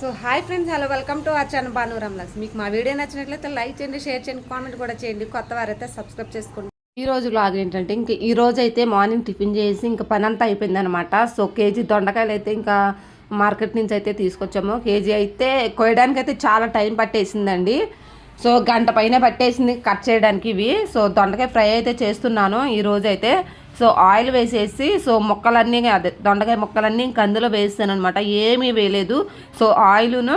So hi friends hello welcome to our channel Bhanuram vlogs మీకు మా video నచ్చినట్లయితే like చేయండి షేర్ చేయండి కామెంట్ కూడా చేయండి. కొత్త వారైతే సబ్స్క్రైబ్ చేసుకోండి. ఈ రోజు బ్లాగ్ ఏంటంటే ఇంక ఈ రోజు అయితే మార్నింగ్ టిఫిన్ చేసి ఇంకా పని అంతా అయిపోయింది అనమాట సో కేజీ దొండకాయలు అయితే ఇంకా మార్కెట్ నుంచి అయితే తీసుకొచ్చాము. కేజీ అయితే కోయడానికి అయితే చాలా టైం పట్టేసిందండి. సో గంట పైన పట్టేసింది కట్ చేయడానికి ఇవి. సో దొండకాయ ఫ్రై అయితే చేస్తున్నాను ఈ రోజు అయితే. సో ఆయిల్ వేసేసి సో మొక్కలన్నీ అదే దొండకాయ మొక్కలన్నీ ఇంక అందులో వేస్తాను అనమాట ఏమీ వేయలేదు. సో ఆయిల్ను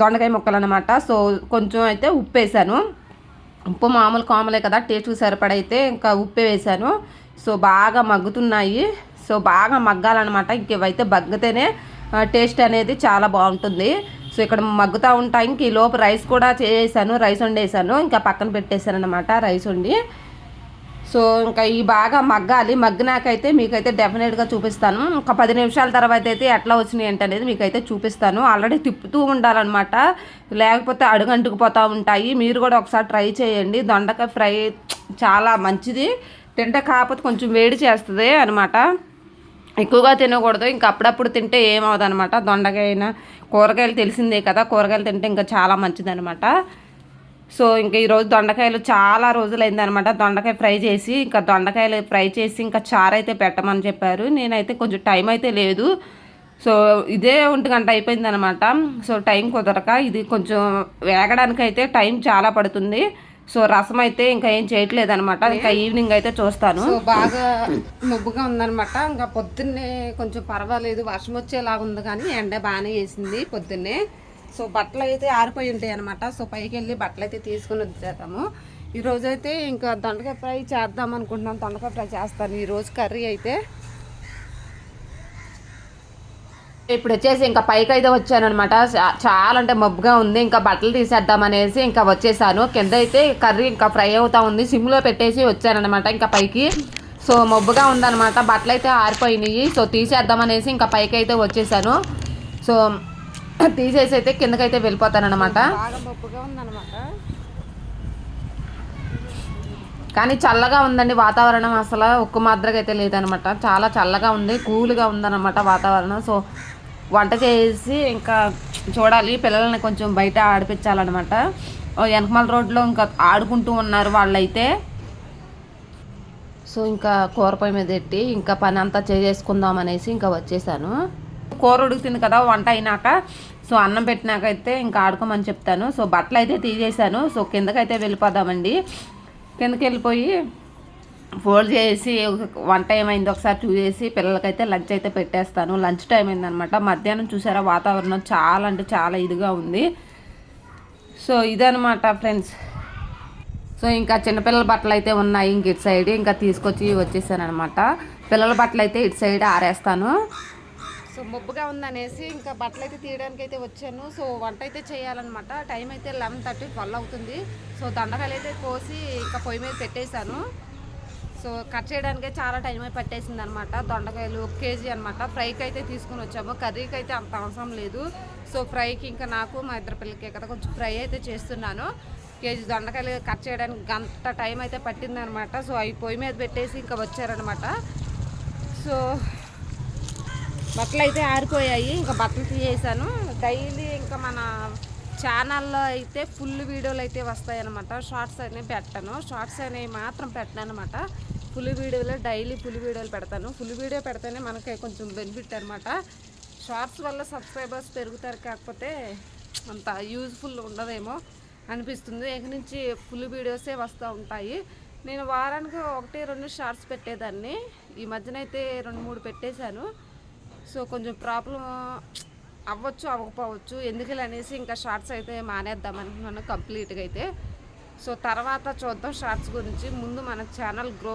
దొండకాయ ముక్కలు అనమాట సో కొంచెం అయితే ఉప్పు వేసాను ఉప్పు మామూలు కామలే కదా టేస్ట్కి సరిపడైతే ఇంకా ఉప్పు వేసాను. సో బాగా మగ్గుతున్నాయి. సో బాగా మగ్గాలన్నమాట. ఇంకేవైతే మగ్గితేనే టేస్ట్ అనేది చాలా బాగుంటుంది. సో ఇక్కడ మగ్గుతూ ఉంటాయి ఇంక ఈ లోపు రైస్ కూడా చేసాను రైస్ వండేసాను. ఇంకా పక్కన పెట్టేశాను అనమాట రైస్ వండి. సో ఇంకా ఈ బాగా మగ్గాలి. మగ్గినాకైతే మీకైతే డెఫినెట్గా చూపిస్తాను. ఒక పది నిమిషాల తర్వాత అయితే ఎట్లా వచ్చినాయి ఏంటనేది అనేది మీకైతే చూపిస్తాను. ఆల్రెడీ తిప్పుతూ ఉండాలన్నమాట. లేకపోతే అడుగంటుకుపోతూ ఉంటాయి. మీరు కూడా ఒకసారి ట్రై చేయండి. దొండకాయ ఫ్రై చాలా మంచిది. తింటే కాకపోతే కొంచెం వేడి చేస్తుంది అనమాట ఎక్కువగా తినకూడదు. ఇంకా అప్పుడప్పుడు తింటే ఏమవుదనమాట అనమాట దొండకాయ అయినా కూరగాయలు తెలిసిందే కదా. కూరగాయలు తింటే ఇంకా చాలా మంచిది సో ఇంకా ఈరోజు దొండకాయలు చాలా రోజులు అయిందనమాట దొండకాయ ఫ్రై చేసి ఇంకా దొండకాయలు ఫ్రై చేసి ఇంకా చారు అయితే పెట్టమని చెప్పారు. నేనైతే కొంచెం టైం అయితే లేదు. సో ఇదే ఒంటి గంట అయిపోయిందనమాట సో టైం కుదరక ఇది కొంచెం వేగడానికి అయితే టైం చాలా పడుతుంది. సో రసం అయితే ఇంకా ఏం చేయట్లేదు అనమాట ఇంకా ఈవినింగ్ అయితే చూస్తాను. బాగా మబ్బుగా ఉందనమాట ఇంకా పొద్దున్నే కొంచెం పర్వాలేదు. వర్షం వచ్చేలాగా ఉంది కానీ ఎండ బాగానే వేసింది పొద్దున్నే. సో బట్టలు అయితే ఆరిపోయి ఉంటాయి అనమాట సో పైకి వెళ్ళి బట్టలు అయితే తీసుకుని వచ్చేద్దాము. ఈరోజు అయితే ఇంకా దొండకాయ ఫ్రై చేద్దాం అనుకుంటున్నాను దొండకాయ ఫ్రై చేస్తాను. ఈరోజు కర్రీ అయితే. ఇప్పుడు వచ్చేసి ఇంకా పైకి అయితే వచ్చాను అనమాట చాలా అంటే మబ్బుగా ఉంది. ఇంకా బట్టలు తీసేద్దాం అనేసి ఇంకా వచ్చేసాను. కింద అయితే కర్రీ ఇంకా ఫ్రై అవుతా ఉంది. సిమ్లో పెట్టేసి వచ్చానమాట ఇంకా పైకి. సో మబ్బుగా ఉందనమాట బట్టలు అయితే ఆరిపోయినాయి. సో తీసేద్దాం అనేసి ఇంకా పైకి అయితే వచ్చేసాను. సో తీసేసి అయితే కిందకైతే వెళ్ళిపోతాను అనమాట బాగా మబ్బుగా ఉందన్నమాట. కానీ చల్లగా ఉందండి వాతావరణం అసలు. ఒక్క మాదిరిగా అయితే లేదనమాట చాలా చల్లగా ఉంది కూల్గా ఉందన్నమాట వాతావరణం. సో వంట చేసి ఇంకా చూడాలి. పిల్లల్ని కొంచెం బయట ఆడిపించాలన్నమాట. వెనకమాల రోడ్లో ఇంకా ఆడుకుంటూ ఉన్నారు వాళ్ళైతే. సో ఇంకా కూర పొయ్యి మీద పెట్టి ఇంకా పని అంతా చేసుకుందాం అనేసి ఇంకా వచ్చేసాను. కూర ఉడుకుతుంది కదా వంట అయినాక. సో అన్నం పెట్టినాకైతే ఇంకా ఆడుకోమని చెప్తాను. సో బట్టలు అయితే తీసేసాను సో కిందకైతే వెళ్ళిపోదామండి. కిందకి వెళ్ళిపోయి ఫోల్డ్ చేసి ఒక- వంట ఏమైంది ఒకసారి చూసేసి పిల్లలకైతే లంచ్ అయితే పెట్టేస్తాను. లంచ్ టైం అయిందనమాట. మధ్యాహ్నం చూసారా వాతావరణం చాలా అంటే చాలా ఇదిగా ఉంది. సో ఇదనమాట ఫ్రెండ్స్. సో ఇంకా చిన్నపిల్లల బట్టలు అయితే ఉన్నాయి ఇంక ఇటు సైడ్. ఇంకా తీసుకొచ్చి వచ్చేసాను అనమాట పిల్లల బట్టలు అయితే ఇటు సైడ్ ఆరేస్తాను. సో మబ్బుగా ఉందనేసి ఇంకా బట్టలు అయితే తీయడానికి అయితే వచ్చాను. సో వంట అయితే చేయాలన్నమాట. టైం అయితే లెవెన్ థర్టీ ట్వెల్వ్ అవుతుంది. సో దండకాయలు అయితే కోసి ఇంకా పొయ్యి మీద పెట్టేశాను. సో కట్ చేయడానికే చాలా టైం అయితే పట్టేసింది అనమాట దొండకాయలు ఒక కేజీ అనమాట ఫ్రైకి అయితే తీసుకుని వచ్చాము. కర్రీకి అయితే అంత అవసరం లేదు. సో ఫ్రైకి ఇంకా నాకు మా ఇద్దరు పిల్లలకే కదా కొంచెం ఫ్రై అయితే చేస్తున్నాను. కేజీ దొండకాయలు కట్ చేయడానికి గంట టైం అయితే పట్టింది అనమాట సో అవి పొయ్యి మీద పెట్టేసి ఇంకా వచ్చారనమాట సో బట్టలు అయితే ఆరిపోయాయి. ఇంకా బట్టలు తీసేసాను. డైలీ ఇంకా మన ఛానల్లో అయితే ఫుల్ వీడియోలు అయితే వస్తాయన్నమాట. షార్ట్స్ అనేవి పెట్టను. షార్ట్స్ అనేవి మాత్రం పెట్టను అనమాట ఫుల్ వీడియోలో డైలీ ఫుల్ వీడియోలు పెడతాను. ఫుల్ వీడియో పెడితేనే మనకి కొంచెం బెనిఫిట్ అనమాట షార్ట్స్ వల్ల సబ్స్క్రైబర్స్ పెరుగుతారు కాకపోతే అంత యూజ్ఫుల్ ఉండదేమో అనిపిస్తుంది. ఇక నుంచి ఫుల్ వీడియోసే వస్తూ ఉంటాయి. నేను వారానికి ఒకటి రెండు షార్ట్స్ పెట్టేదాన్ని. ఈ మధ్యనైతే రెండు మూడు పెట్టేశాను. సో కొంచెం ప్రాబ్లం అవ్వచ్చు అవ్వకపోవచ్చు. ఎందుకని అనేసి ఇంకా షార్ట్స్ అయితే మానేద్దాం అనుకున్నాను కంప్లీట్గా అయితే. సో తర్వాత చూద్దాం షార్ట్స్ గురించి. ముందు మన ఛానల్ గ్రో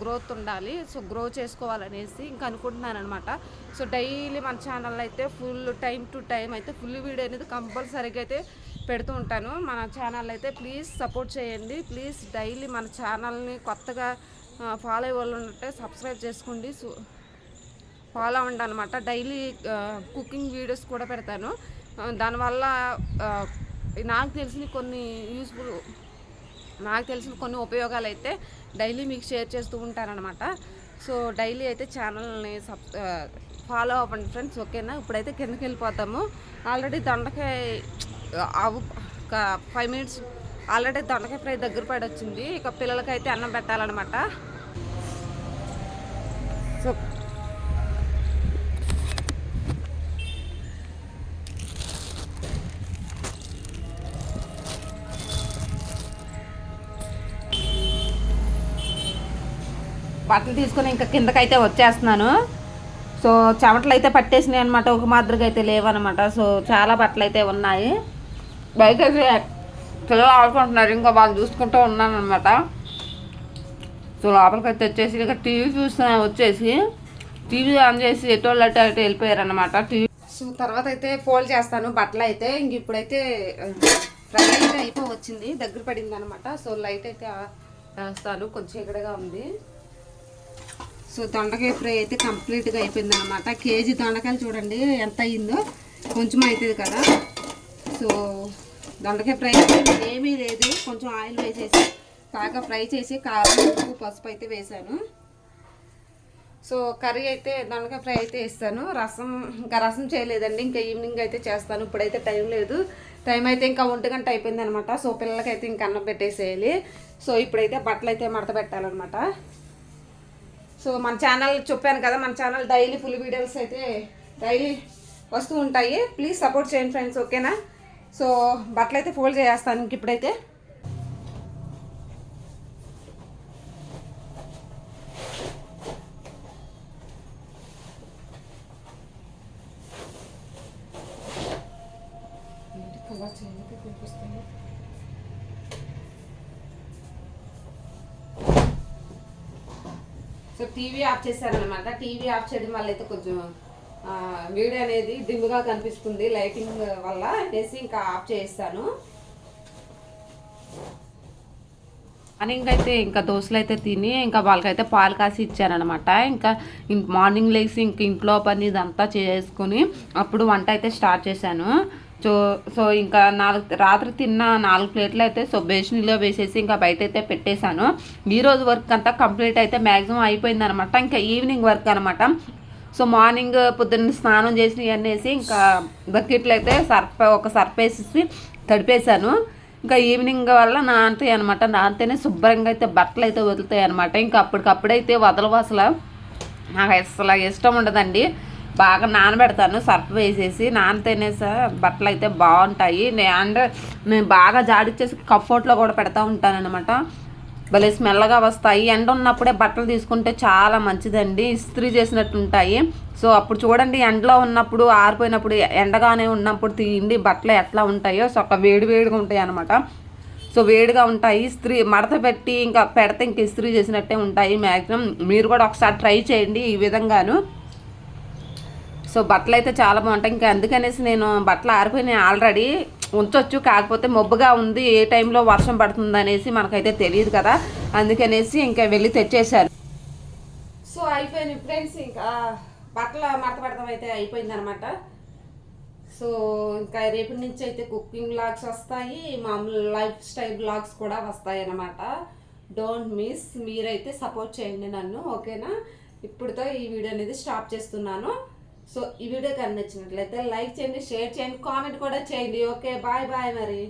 గ్రోత్ ఉండాలి. సో గ్రో చేసుకోవాలనేసి ఇంకా అనుకుంటున్నాను అనమాట సో డైలీ మన ఛానల్ అయితే ఫుల్ టైం టు టైం అయితే ఫుల్ వీడియో అనేది కంపల్సరీగా అయితే పెడుతూ ఉంటాను. మన ఛానల్ అయితే ప్లీజ్ సపోర్ట్ చేయండి. ప్లీజ్ డైలీ మన ఛానల్ని కొత్తగా ఫాలో అయ్యే వాళ్ళు ఉంటే సబ్స్క్రైబ్ చేసుకోండి. సో ఫాలో అవ్వండి అనమాట డైలీ కుకింగ్ వీడియోస్ కూడా పెడతాను. దానివల్ల నాకు తెలిసిన కొన్ని యూస్ఫుల్ నాకు తెలిసిన కొన్ని ఉపయోగాలు అయితే డైలీ మీకు షేర్ చేస్తూ ఉంటానన్నమాట. సో డైలీ అయితే ఛానల్ని సబ్ ఫాలో అవ్వండి ఫ్రెండ్స్ ఓకేనా? ఇప్పుడైతే కిందకి వెళ్ళిపోతాము. ఆల్రెడీ దొండకాయ అవు ఒక ఫైవ్ మినిట్స్ ఆల్రెడీ దొండకాయ ఫ్రై దగ్గర పడి వచ్చింది. ఇక పిల్లలకైతే అన్నం పెట్టాలన్నమాట. బట్టలు తీసుకొని ఇంకా కిందకైతే వచ్చేస్తున్నాను. సో చెమటలు అయితే పట్టేసినాయి అనమాట ఒక మాదిరిగా అయితే లేవనమాట సో చాలా బట్టలు అయితే ఉన్నాయి బయట పిల్లలు ఆడుకుంటున్నారు ఇంకా వాళ్ళు చూసుకుంటూ ఉన్నాను అనమాట సో లోపలికి అయితే వచ్చేసి ఇక టీవీ చూస్తున్నా వచ్చేసి టీవీ ఆన్ చేసి ఎటువంటి అటు అటు వెళ్ళిపోయారు అనమాట టీవీ సో తర్వాత అయితే ఫోల్డ్ చేస్తాను బట్టలు అయితే ఇంక ఇప్పుడైతే ఫ్రై అయితే అయిపో వచ్చింది దగ్గర పడింది అనమాట సో లైట్ అయితే వేస్తాను కొంచెం ఎక్కడగా ఉంది. సో దొండకాయ ఫ్రై అయితే కంప్లీట్గా అయిపోయింది అనమాట కేజీ దొండకాయలు చూడండి ఎంత అయిందో. కొంచెం అవుతుంది కదా. సో దొండకాయ ఫ్రై అయితే ఏమీ లేదు. కొంచెం ఆయిల్ వేసేసి బాగా ఫ్రై చేసి కారం ఉప్పు పసుపు అయితే వేసాను. సో కర్రీ అయితే దొండకాయ ఫ్రై అయితే వేస్తాను. రసం ఇంకా రసం చేయలేదండి. ఇంకా ఈవినింగ్ అయితే చేస్తాను. ఇప్పుడైతే టైం లేదు. టైం అయితే ఇంకా ఒంటి గంట అయిపోయింది అనమాట సో పిల్లలకైతే ఇంకా అన్నం పెట్టేసేయాలి. సో ఇప్పుడైతే బట్టలు అయితే మడత పెట్టాలన్నమాట. సో మన ఛానల్ చెప్పాను కదా మన ఛానల్ డైలీ ఫుల్ వీడియోస్ అయితే డైలీ వస్తూ ఉంటాయి. ప్లీజ్ సపోర్ట్ చేయండి ఫ్రెండ్స్ ఓకేనా సో బట్టలు అయితే ఫోల్డ్ చేస్తాను ఇంక ఇప్పుడైతే. సో టీవీ ఆఫ్ చేశారనమాట టీవీ ఆఫ్ చేయడం వల్ల అయితే కొంచెం ఆ, వీడియో అనేది డిమ్గా కనిపిస్తుంది లైటింగ్ వల్ల అనేసి ఇంకా ఆఫ్ చేస్తాను మార్నింగ్ అయితే ఇంకా దోశలు అయితే తిని ఇంకా వాళ్ళకైతే పాలు కాసి ఇచ్చారనమాట ఇంకా మార్నింగ్ లేచి ఇంక ఇంట్లో పని ఇదంతా చేసుకుని అప్పుడు వంట అయితే స్టార్ట్ చేశాను. సో సో ఇంకా నాలుగు రాత్రి తిన్న నాలుగు ప్లేట్లు అయితే సో బేసిన్లో వేసేసి ఇంకా బయట అయితే పెట్టేశాను. ఈ రోజు వర్క్ అంతా కంప్లీట్ అయితే మ్యాక్సిమం అయిపోయింది అనమాట ఇంకా ఈవినింగ్ వర్క్ అనమాట. సో మార్నింగ్ పొద్దున్న స్నానం చేసి అనేసి ఇంకా బకెట్లు అయితే సర్ఫ్ ఒక సర్ఫ్ వేసేసి తడిపేశాను. ఇంకా ఈవినింగ్ వల్ల నానతాయి అనమాట. నానితేనే శుభ్రంగా అయితే బట్టలు అయితే వదులుతాయి అనమాట. ఇంకా అప్పటికప్పుడైతే వదలవు అసలు. నాకు అసలు ఇష్టం ఉండదండి. బాగా నానబెడతాను సర్ఫ్ వేసేసి నానితేనే సార్ బట్టలు అయితే బాగుంటాయి. అండ్ నేను బాగా జాడిచ్చేసి కఫోట్లో కూడా పెడతా ఉంటానన్నమాట. భలే స్మెల్గా వస్తాయి. ఎండ ఉన్నప్పుడే బట్టలు తీసుకుంటే చాలా మంచిదండి. ఇస్త్రీ చేసినట్టు ఉంటాయి సో అప్పుడు చూడండి ఎండలో ఉన్నప్పుడు ఆరిపోయినప్పుడు ఎండగానే ఉన్నప్పుడు తీయండి బట్టలు ఎట్లా ఉంటాయో. సో ఒక వేడి వేడిగా ఉంటాయి అనమాట సో వేడిగా ఉంటాయి. ఇస్త్రీ మడత పెట్టి ఇంకా పెడితే ఇంక ఇస్త్రీ చేసినట్టే ఉంటాయి మ్యాక్సిమం మీరు కూడా ఒకసారి ట్రై చేయండి ఈ విధంగాను. సో బట్టలు అయితే చాలా బాగుంటాయి. ఇంకా అందుకనేసి నేను బట్టలు ఆరిపోయినాయి ఆల్రెడీ. ఉంచొచ్చు కాకపోతే మబ్బుగా ఉంది ఏ టైంలో వర్షం పడుతుంది అనేసి మనకైతే తెలియదు కదా. అందుకనేసి ఇంకా వెళ్ళి తెచ్చేశాను. సో అయిపోయింది ఫ్రెండ్స్ ఇంకా బట్టలు మడత పెడతాం అయితే అయిపోయింది అనమాట సో ఇంకా రేపటి నుంచి అయితే కుకింగ్ బ్లాగ్స్ వస్తాయి. మామూలు లైఫ్ స్టైల్ బ్లాగ్స్ కూడా వస్తాయి అన్నమాట డోంట్ మిస్ మీరైతే సపోర్ట్ చేయండి నన్ను ఓకేనా? ఇప్పుడుతో ఈ వీడియో అనేది స్టాప్ చేస్తున్నాను. సో ఈ వీడియో కనిపించినట్లయితే లైక్ చేయండి షేర్ చేయండి కామెంట్ కూడా చేయండి. ఓకే బాయ్ బాయ్ మరి.